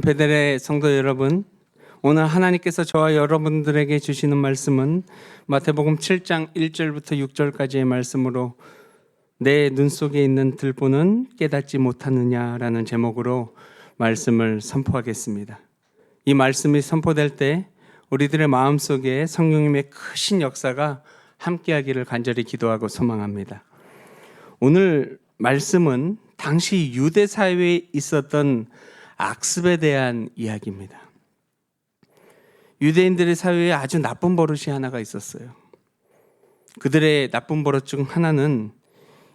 베델의 성도 여러분, 오늘 하나님께서 저와 여러분들에게 주시는 말씀은 마태복음 7장 1절부터 6절까지의 말씀으로 내 눈 속에 있는 들보는 깨닫지 못하느냐라는 제목으로 말씀을 선포하겠습니다. 이 말씀이 선포될 때 우리들의 마음 속에 성령님의 크신 역사가 함께하기를 간절히 기도하고 소망합니다. 오늘 말씀은 당시 유대 사회에 있었던 악습에 대한 이야기입니다. 유대인들의 사회에 아주 나쁜 버릇이 하나가 있었어요. 그들의 나쁜 버릇 중 하나는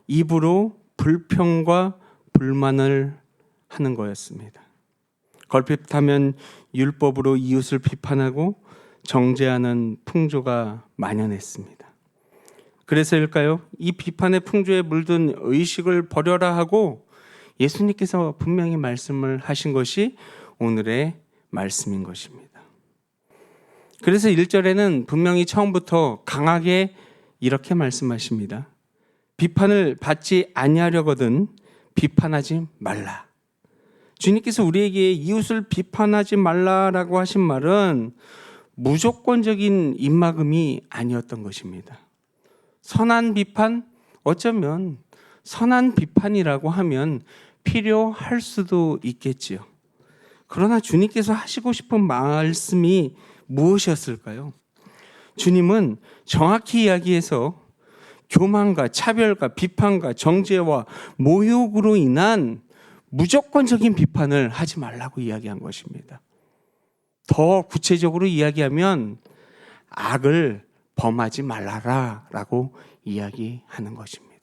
입으로 불평과 불만을 하는 거였습니다. 걸핏하면 율법으로 이웃을 비판하고 정죄하는 풍조가 만연했습니다. 그래서일까요? 이 비판의 풍조에 물든 의식을 버려라 하고 예수님께서 분명히 말씀을 하신 것이 오늘의 말씀인 것입니다. 그래서 1절에는 분명히 처음부터 강하게 이렇게 말씀하십니다. 비판을 받지 아니하려거든 비판하지 말라. 주님께서 우리에게 이웃을 비판하지 말라라고 하신 말은 무조건적인 입막음이 아니었던 것입니다. 선한 비판 어쩌면 선한 비판이라고 하면 필요할 수도 있겠지요. 그러나 주님께서 하시고 싶은 말씀이 무엇이었을까요? 주님은 정확히 이야기해서 교만과 차별과 비판과 정죄와 모욕으로 인한 무조건적인 비판을 하지 말라고 이야기한 것입니다. 더 구체적으로 이야기하면 악을 범하지 말라라라고 이야기하는 것입니다.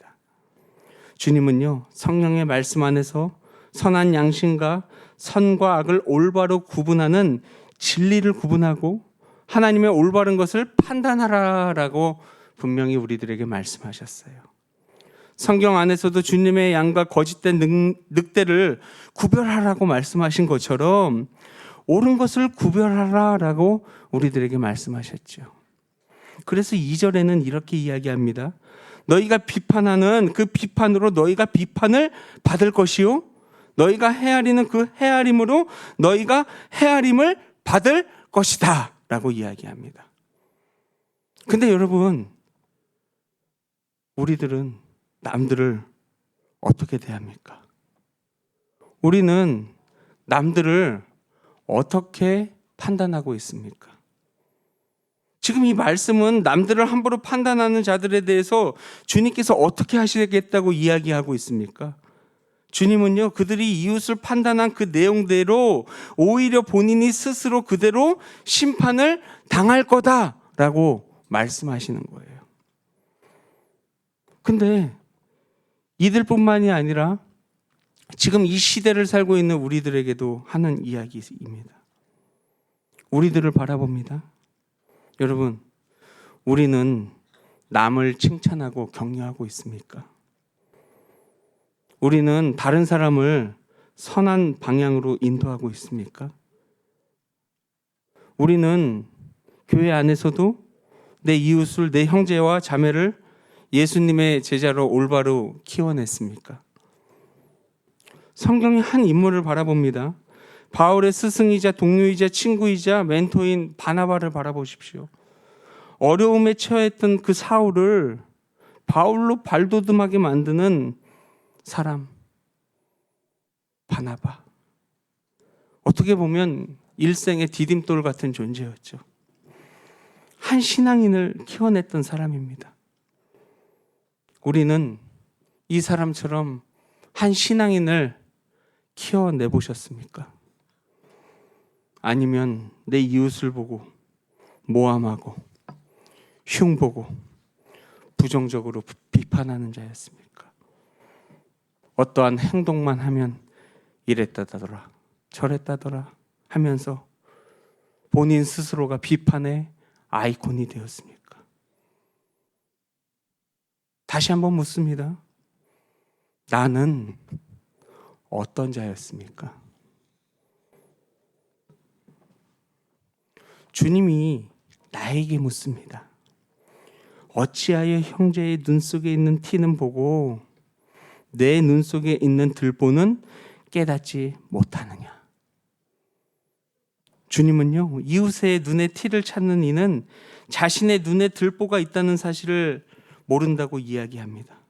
주님은요 성령의 말씀 안에서 선한 양심과 선과 악을 올바로 구분하는 진리를 구분하고 하나님의 올바른 것을 판단하라라고 분명히 우리들에게 말씀하셨어요. 성경 안에서도 주님의 양과 거짓된 늑, 대를 구별하라고 말씀하신 것처럼 옳은 것을 구별하라라고 우리들에게 말씀하셨죠. 그래서 2절에는 이렇게 이야기합니다. 너희가 비판하는 그 비판으로 너희가 비판을 받을 것이요. 너희가 헤아리는 그 헤아림으로 너희가 헤아림을 받을 것이다. 라고 이야기합니다. 근데 여러분, 우리들은 남들을 어떻게 대합니까? 우리는 남들을 어떻게 판단하고 있습니까? 지금 이 말씀은 남들을 함부로 판단하는 자들에 대해서 주님께서 어떻게 하시겠다고 이야기하고 있습니까? 주님은요, 그들이 이웃을 판단한 그 내용대로 오히려 본인이 스스로 그대로 심판을 당할 거다라고 말씀하시는 거예요. 근데 이들뿐만이 아니라 지금 이 시대를 살고 있는 우리들에게도 하는 이야기입니다. 우리들을 바라봅니다. 여러분, 우리는 남을 칭찬하고 격려하고 있습니까? 우리는 다른 사람을 선한 방향으로 인도하고 있습니까? 우리는 교회 안에서도 내 이웃을 내 형제와 자매를 예수님의 제자로 올바로 키워냈습니까? 성경이 한 인물을 바라봅니다. 바울의 스승이자 동료이자 친구이자 멘토인 바나바를 바라보십시오. 어려움에 처했던 그 사울을 바울로 발돋움하게 만드는 사람 바나바. 어떻게 보면 일생의 디딤돌 같은 존재였죠. 한 신앙인을 키워냈던 사람입니다. 우리는 이 사람처럼 한 신앙인을 키워내 보셨습니까? 아니면 내 이웃을 보고 모함하고 흉보고 부정적으로 비판하는 자였습니까? 어떠한 행동만 하면 이랬다더라 저랬다더라 하면서 본인 스스로가 비판의 아이콘이 되었습니까? 다시 한번 묻습니다. 나는 어떤 자였습니까? 주님이 나에게 묻습니다. 어찌하여 형제의 눈 속에 있는 티는 보고 내 눈 속에 있는 들보는 깨닫지 못하느냐? 주님은요, 이웃의 눈에 티를 찾는 이는 자신의 눈에 들보가 있다는 사실을 모른다고 이야기합니다.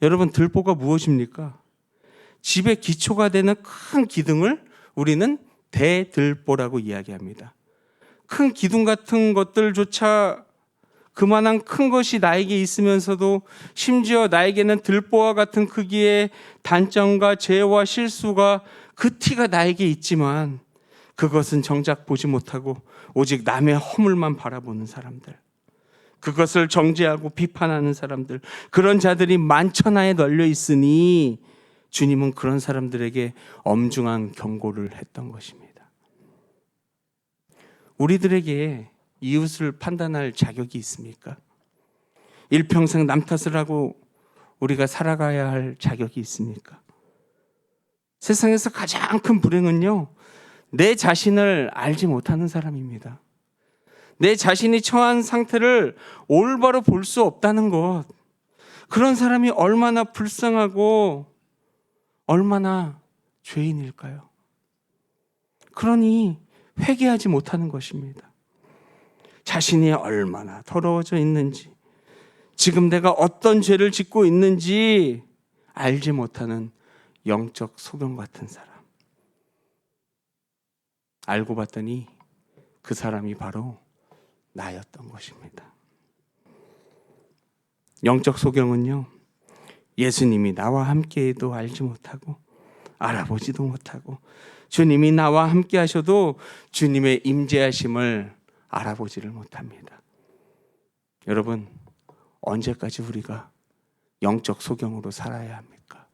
여러분, 들보가 무엇입니까? 집의 기초가 되는 큰 기둥을 우리는 대들보라고 이야기합니다. 큰 기둥 같은 것들조차 그만한 큰 것이 나에게 있으면서도 심지어 나에게는 들보와 같은 크기의 단점과 죄와 실수가 그 티가 나에게 있지만 그것은 정작 보지 못하고 오직 남의 허물만 바라보는 사람들. 그것을 정죄하고 비판하는 사람들. 그런 자들이 만천하에 널려 있으니 주님은 그런 사람들에게 엄중한 경고를 했던 것입니다. 우리들에게 이웃을 판단할 자격이 있습니까? 일평생 남 탓을 하고 우리가 살아가야 할 자격이 있습니까? 세상에서 가장 큰 불행은요, 내 자신을 알지 못하는 사람입니다. 내 자신이 처한 상태를 올바로 볼 수 없다는 것. 그런 사람이 얼마나 불쌍하고 얼마나 죄인일까요? 그러니 회개하지 못하는 것입니다. 자신이 얼마나 더러워져 있는지, 지금 내가 어떤 죄를 짓고 있는지 알지 못하는 영적 소경 같은 사람. 알고 봤더니 그 사람이 바로 나였던 것입니다. 영적 소경은요, 예수님이 나와 함께해도 알지 못하고, 알아보지도 못하고, 주님이 나와 함께 하셔도 주님의 임재하심을 알아보지를 못합니다. 여러분, 언제까지 우리가 영적 소경으로 살아야 합니까?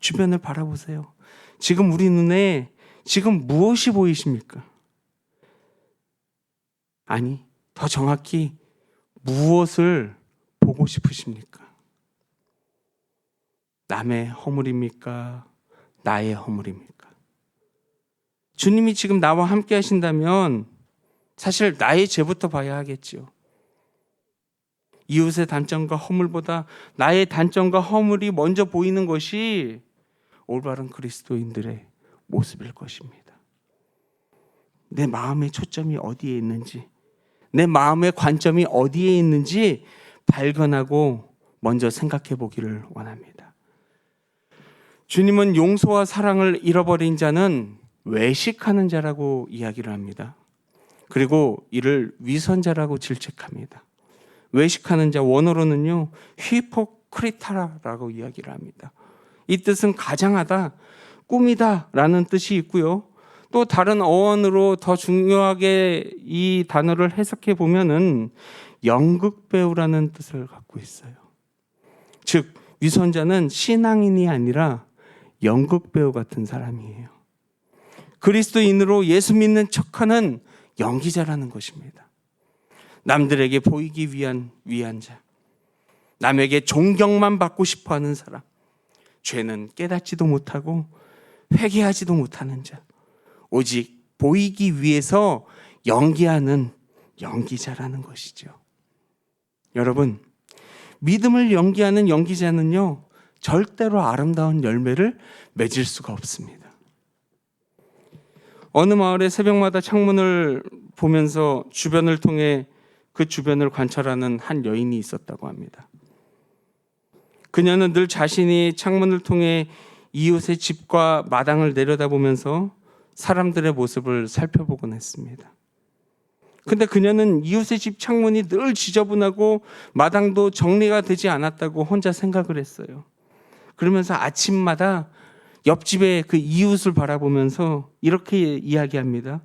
주변을 바라보세요. 지금 우리 눈에 지금 무엇이 보이십니까? 아니, 더 정확히 무엇을 보고 싶으십니까? 남의 허물입니까? 나의 허물입니까? 주님이 지금 나와 함께 하신다면 사실 나의 죄부터 봐야 하겠지요. 이웃의 단점과 허물보다 나의 단점과 허물이 먼저 보이는 것이 올바른 그리스도인들의 모습일 것입니다. 내 마음의 초점이 어디에 있는지, 내 마음의 관점이 어디에 있는지 발견하고 먼저 생각해 보기를 원합니다. 주님은 용서와 사랑을 잃어버린 자는 외식하는 자라고 이야기를 합니다. 그리고 이를 위선자라고 질책합니다. 외식하는 자 원어로는요 히포크리타라고 이야기를 합니다. 이 뜻은 가장하다, 꿈이다라는 뜻이 있고요. 또 다른 어원으로 더 중요하게 이 단어를 해석해 보면은 연극 배우라는 뜻을 갖고 있어요. 즉 위선자는 신앙인이 아니라 연극 배우 같은 사람이에요. 그리스도인으로 예수 믿는 척하는 연기자라는 것입니다. 남들에게 보이기 위한 위한 자. 남에게 존경만 받고 싶어 하는 사람. 죄는 깨닫지도 못하고 회개하지도 못하는 자. 오직 보이기 위해서 연기하는 연기자라는 것이죠. 여러분, 믿음을 연기하는 연기자는요, 절대로 아름다운 열매를 맺을 수가 없습니다. 어느 마을의 새벽마다 창문을 보면서 주변을 통해 그 주변을 관찰하는 한 여인이 있었다고 합니다. 그녀는 늘 자신이 창문을 통해 이웃의 집과 마당을 내려다보면서 사람들의 모습을 살펴보곤 했습니다. 근데 그녀는 이웃의 집 창문이 늘 지저분하고 마당도 정리가 되지 않았다고 혼자 생각을 했어요. 그러면서 아침마다 옆집의 그 이웃을 바라보면서 이렇게 이야기합니다.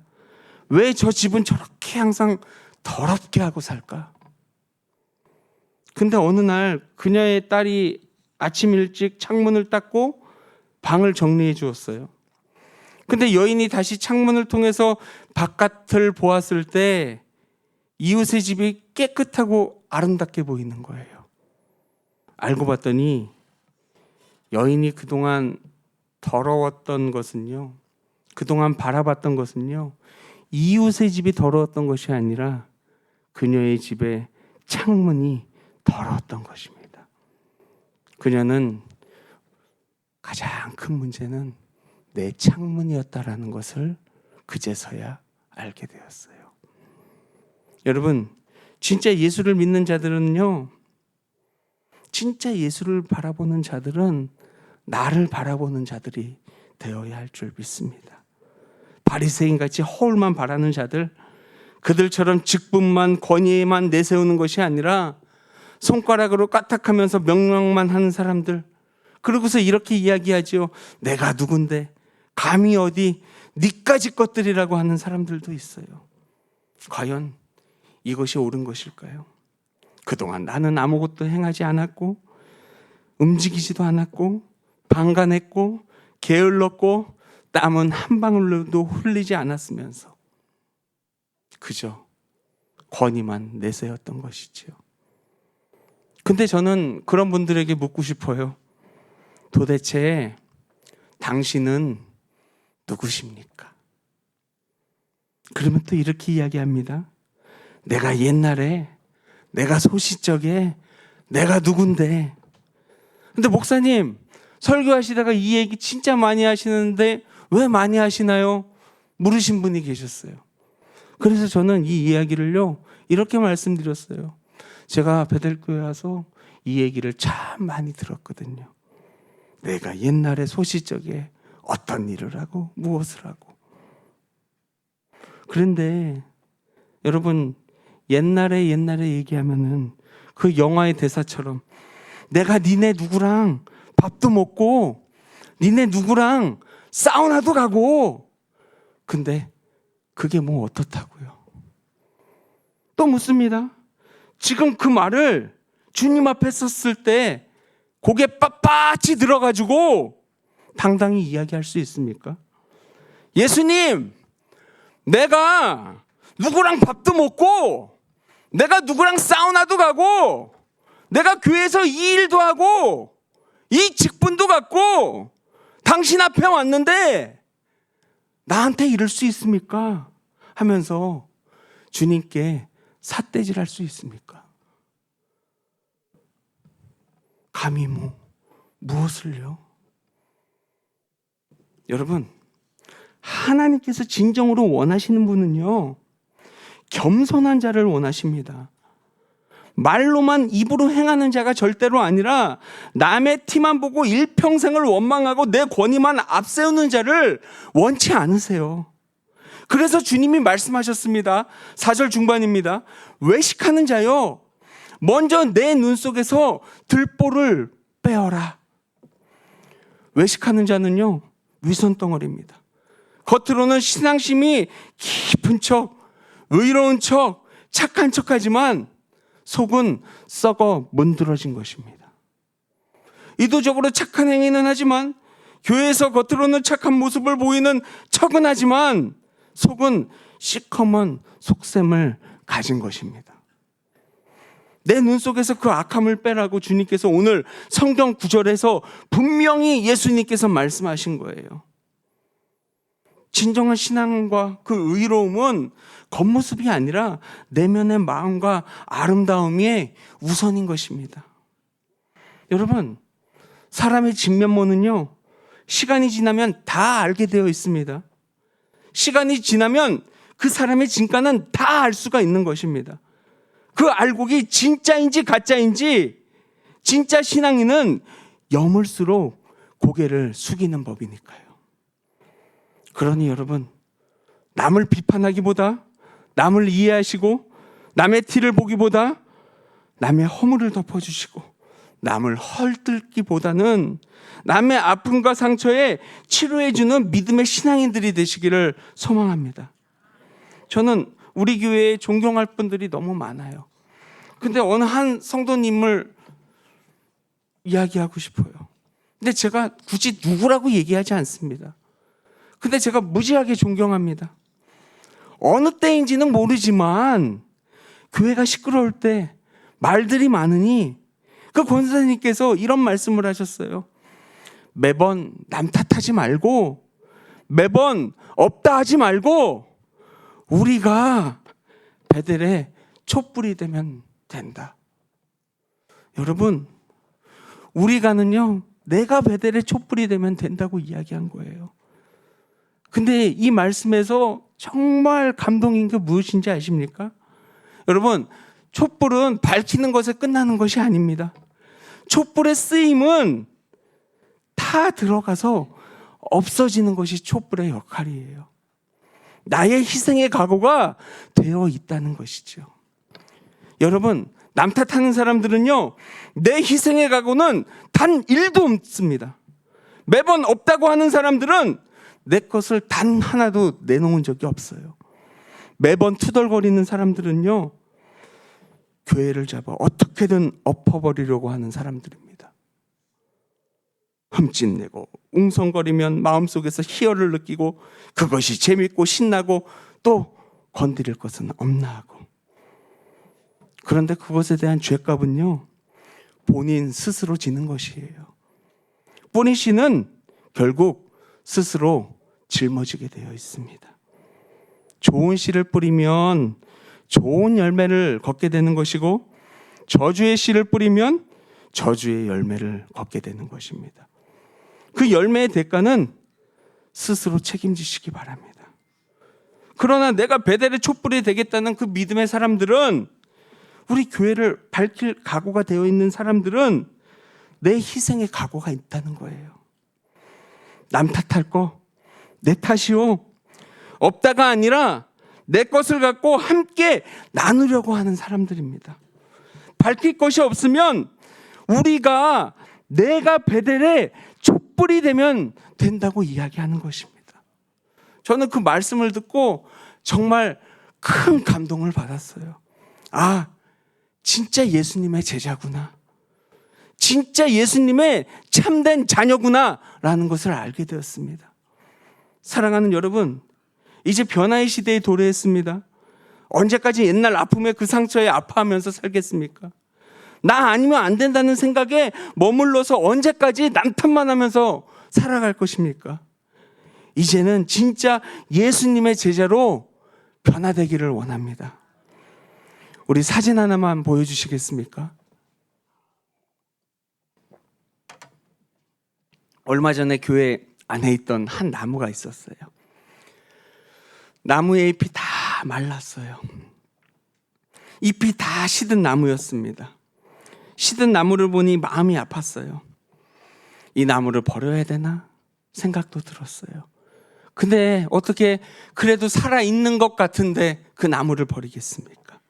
왜 저 집은 저렇게 항상 더럽게 하고 살까? 근데 어느 날 그녀의 딸이 아침 일찍 창문을 닦고 방을 정리해 주었어요. 근데 여인이 다시 창문을 통해서 바깥을 보았을 때 이웃의 집이 깨끗하고 아름답게 보이는 거예요. 알고 봤더니 여인이 그동안 더러웠던 것은요. 그동안 바라봤던 것은요. 이웃의 집이 더러웠던 것이 아니라 그녀의 집의 창문이 더러웠던 것입니다. 그녀는 가장 큰 문제는 내 창문이었다라는 것을 그제서야 알게 되었어요. 여러분, 진짜 예수를 믿는 자들은요, 진짜 예수를 바라보는 자들은 나를 바라보는 자들이 되어야 할 줄 믿습니다. 바리새인 같이 허울만 바라는 자들, 그들처럼 직분만 권위만 내세우는 것이 아니라 손가락으로 까딱하면서 명령만 하는 사람들, 그러고서 이렇게 이야기하지요. 내가 누군데 감히 어디 니까지 것들이라고 하는 사람들도 있어요. 과연 이것이 옳은 것일까요? 그동안 나는 아무것도 행하지 않았고 움직이지도 않았고 방관했고 게을렀고 땀은 한 방울로도 흘리지 않았으면서 그저 권위만 내세웠던 것이지요. 근데 저는 그런 분들에게 묻고 싶어요. 도대체 당신은 누구십니까? 그러면 또 이렇게 이야기합니다. 내가 옛날에 내가 소시적에 내가 누군데. 근데 목사님 설교하시다가 이 얘기 진짜 많이 하시는데 왜 많이 하시나요? 물으신 분이 계셨어요. 그래서 저는 이 이야기를요 이렇게 말씀드렸어요. 제가 베델교회 와서 이 얘기를 참 많이 들었거든요. 내가 옛날에 소시적에 어떤 일을 하고 무엇을 하고. 그런데 여러분 옛날에 옛날에 얘기하면은 그 영화의 대사처럼 내가 니네 누구랑 밥도 먹고 니네 누구랑 사우나도 가고 근데 그게 뭐 어떻다고요? 또 묻습니다. 지금 그 말을 주님 앞에 썼을 때 고개 빳빳이 들어가지고 당당히 이야기할 수 있습니까? 예수님, 내가 누구랑 밥도 먹고, 내가 누구랑 사우나도 가고, 내가 교회에서 이 일도 하고, 이 직분도 갖고, 당신 앞에 왔는데, 나한테 이럴 수 있습니까? 하면서 주님께 삿대질 할 수 있습니까? 감히 뭐, 무엇을요? 여러분, 하나님께서 진정으로 원하시는 분은요, 겸손한 자를 원하십니다. 말로만 입으로 행하는 자가 절대로 아니라 남의 티만 보고 일평생을 원망하고 내 권위만 앞세우는 자를 원치 않으세요. 그래서 주님이 말씀하셨습니다. 4절 중반입니다. 외식하는 자요. 먼저 내 눈 속에서 들보를 빼어라. 외식하는 자는요, 위선 덩어리입니다. 겉으로는 신앙심이 깊은 척, 의로운 척, 착한 척 하지만 속은 썩어 문드러진 것입니다. 의도적으로 착한 행위는 하지만 교회에서 겉으로는 착한 모습을 보이는 척은 하지만 속은 시커먼 속셈을 가진 것입니다. 내 눈 속에서 그 악함을 빼라고 주님께서 오늘 성경 구절에서 분명히 예수님께서 말씀하신 거예요. 진정한 신앙과 그 의로움은 겉모습이 아니라 내면의 마음과 아름다움이 우선인 것입니다. 여러분, 사람의 진면모는요, 시간이 지나면 다 알게 되어 있습니다. 시간이 지나면 그 사람의 진가는 다 알 수가 있는 것입니다. 그 알곡이 진짜인지 가짜인지 진짜 신앙인은 여물수록 고개를 숙이는 법이니까요. 그러니 여러분, 남을 비판하기보다 남을 이해하시고 남의 티를 보기보다 남의 허물을 덮어주시고 남을 헐뜯기보다는 남의 아픔과 상처에 치료해주는 믿음의 신앙인들이 되시기를 소망합니다. 저는 우리 교회에 존경할 분들이 너무 많아요. 근데 어느 한 성도님을 이야기하고 싶어요. 근데 제가 굳이 누구라고 얘기하지 않습니다. 근데 제가 무지하게 존경합니다. 어느 때인지는 모르지만 교회가 시끄러울 때 말들이 많으니 그 권사님께서 이런 말씀을 하셨어요. 매번 남 탓하지 말고 매번 없다 하지 말고 우리가 베델의 촛불이 되면 된다. 여러분, 우리가는요, 내가 베델의 촛불이 되면 된다고 이야기한 거예요. 근데 이 말씀에서 정말 감동인 게 무엇인지 아십니까? 여러분, 촛불은 밝히는 것에 끝나는 것이 아닙니다. 촛불의 쓰임은 다 들어가서 없어지는 것이 촛불의 역할이에요. 나의 희생의 각오가 되어 있다는 것이죠. 여러분, 남 탓하는 사람들은요, 내 희생의 각오는 단 1도 없습니다. 매번 없다고 하는 사람들은 내 것을 단 하나도 내놓은 적이 없어요. 매번 투덜거리는 사람들은요, 교회를 잡아 어떻게든 엎어버리려고 하는 사람들입니다. 흠집내고 웅성거리면 마음속에서 희열을 느끼고 그것이 재밌고 신나고 또 건드릴 것은 없나 하고 그런데 그것에 대한 죄값은요 본인 스스로 지는 것이에요. 뿌니 씨는 결국 스스로 짊어지게 되어 있습니다. 좋은 씨를 뿌리면 좋은 열매를 걷게 되는 것이고 저주의 씨를 뿌리면 저주의 열매를 걷게 되는 것입니다. 그 열매의 대가는 스스로 책임지시기 바랍니다. 그러나 내가 베델의 촛불이 되겠다는 그 믿음의 사람들은 우리 교회를 밝힐 각오가 되어 있는 사람들은 내 희생의 각오가 있다는 거예요. 남 탓할 거 내 탓이요. 없다가 아니라 내 것을 갖고 함께 나누려고 하는 사람들입니다. 밝힐 것이 없으면 우리가 내가 베델의 촛불이 되면 된다고 이야기하는 것입니다. 저는 그 말씀을 듣고 정말 큰 감동을 받았어요. 아, 진짜 예수님의 제자구나. 진짜 예수님의 참된 자녀구나. 라는 것을 알게 되었습니다. 사랑하는 여러분, 이제 변화의 시대에 도래했습니다. 언제까지 옛날 아픔의 그 상처에 아파하면서 살겠습니까? 나 아니면 안 된다는 생각에 머물러서 언제까지 남탓만 하면서 살아갈 것입니까? 이제는 진짜 예수님의 제자로 변화되기를 원합니다. 우리 사진 하나만 보여주시겠습니까? 얼마 전에 교회 안에 있던 한 나무가 있었어요. 나무의 잎이 다 말랐어요. 잎이 다 시든 나무였습니다. 시든 나무를 보니 마음이 아팠어요. 이 나무를 버려야 되나 생각도 들었어요. 근데 어떻게 그래도 살아 있는 것 같은데 그 나무를 버리겠습니까?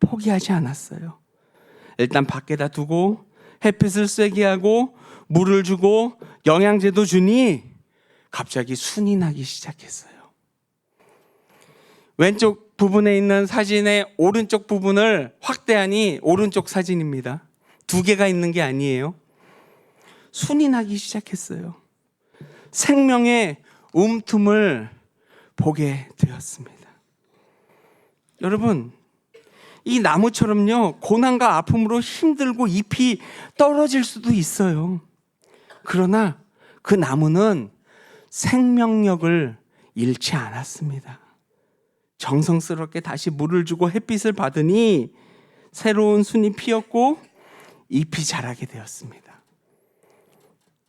포기하지 않았어요. 일단 밖에다 두고 햇빛을 쐬게 하고 물을 주고 영양제도 주니 갑자기 순이 나기 시작했어요. 왼쪽 부분에 있는 사진의 오른쪽 부분을 확대하니 오른쪽 사진입니다. 두 개가 있는 게 아니에요. 순이 나기 시작했어요. 생명의 움틈을 보게 되었습니다. 여러분, 이 나무처럼요, 고난과 아픔으로 힘들고 잎이 떨어질 수도 있어요. 그러나 그 나무는 생명력을 잃지 않았습니다. 정성스럽게 다시 물을 주고 햇빛을 받으니 새로운 순이 피었고 잎이 자라게 되었습니다.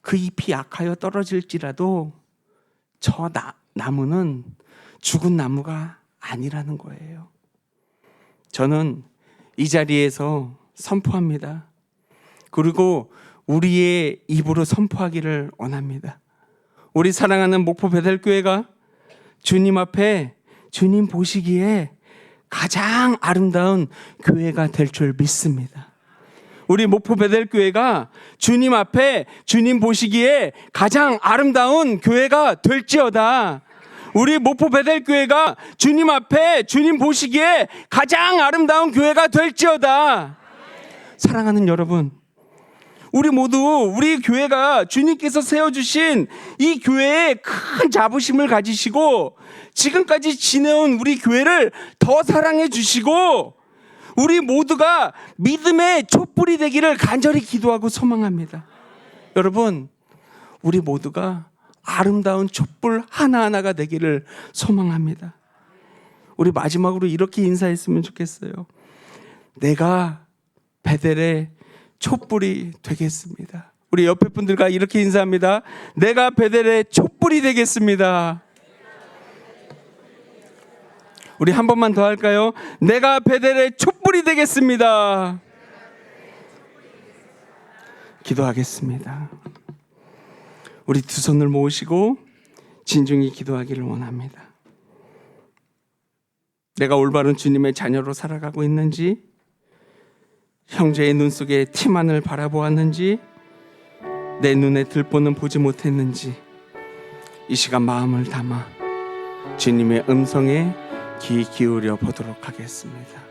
그 잎이 약하여 떨어질지라도 저 나, 나무는 죽은 나무가 아니라는 거예요. 저는 이 자리에서 선포합니다. 그리고 우리의 입으로 선포하기를 원합니다. 우리 사랑하는 목포 베델교회가 주님 앞에 주님 보시기에 가장 아름다운 교회가 될 줄 믿습니다. 우리 목포 베델 교회가 주님 앞에 주님 보시기에 가장 아름다운 교회가 될지어다. 우리 목포 베델 교회가 주님 앞에 주님 보시기에 가장 아름다운 교회가 될지어다. 사랑하는 여러분, 우리 모두 우리 교회가 주님께서 세워주신 이 교회에 큰 자부심을 가지시고 지금까지 지내온 우리 교회를 더 사랑해 주시고 우리 모두가 믿음의 촛불이 되기를 간절히 기도하고 소망합니다. 여러분, 우리 모두가 아름다운 촛불 하나하나가 되기를 소망합니다. 우리 마지막으로 이렇게 인사했으면 좋겠어요. 내가 베델의 촛불이 되겠습니다. 우리 옆에 분들과 이렇게 인사합니다. 내가 베델의 촛불이 되겠습니다. 우리 한 번만 더 할까요? 내가 베델의 촛불이 되겠습니다. 기도하겠습니다. 우리 두 손을 모으시고 진중히 기도하기를 원합니다. 내가 올바른 주님의 자녀로 살아가고 있는지, 형제의 눈 속에 티만을 바라보았는지, 내 눈에 들보는 보지 못했는지, 이 시간 마음을 담아 주님의 음성에 귀 기울여 보도록 하겠습니다.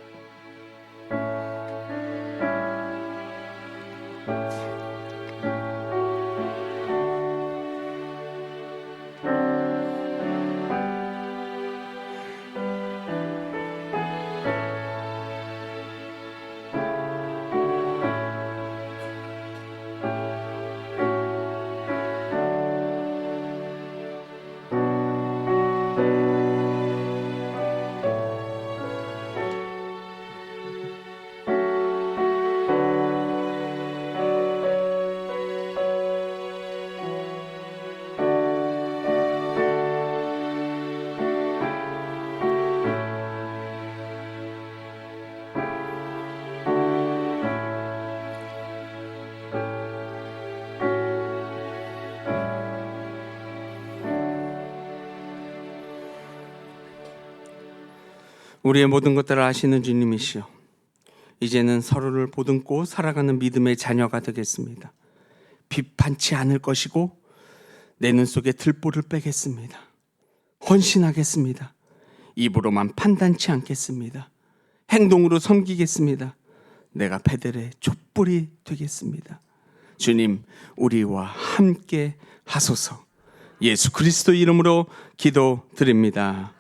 우리의 모든 것들을 아시는 주님이시여. 이제는 서로를 보듬고 살아가는 믿음의 자녀가 되겠습니다. 비판치 않을 것이고 내 눈 속에 들보를 빼겠습니다. 헌신하겠습니다. 입으로만 판단치 않겠습니다. 행동으로 섬기겠습니다. 내가 베델의 촛불이 되겠습니다. 주님, 우리와 함께 하소서. 예수 그리스도 이름으로 기도드립니다.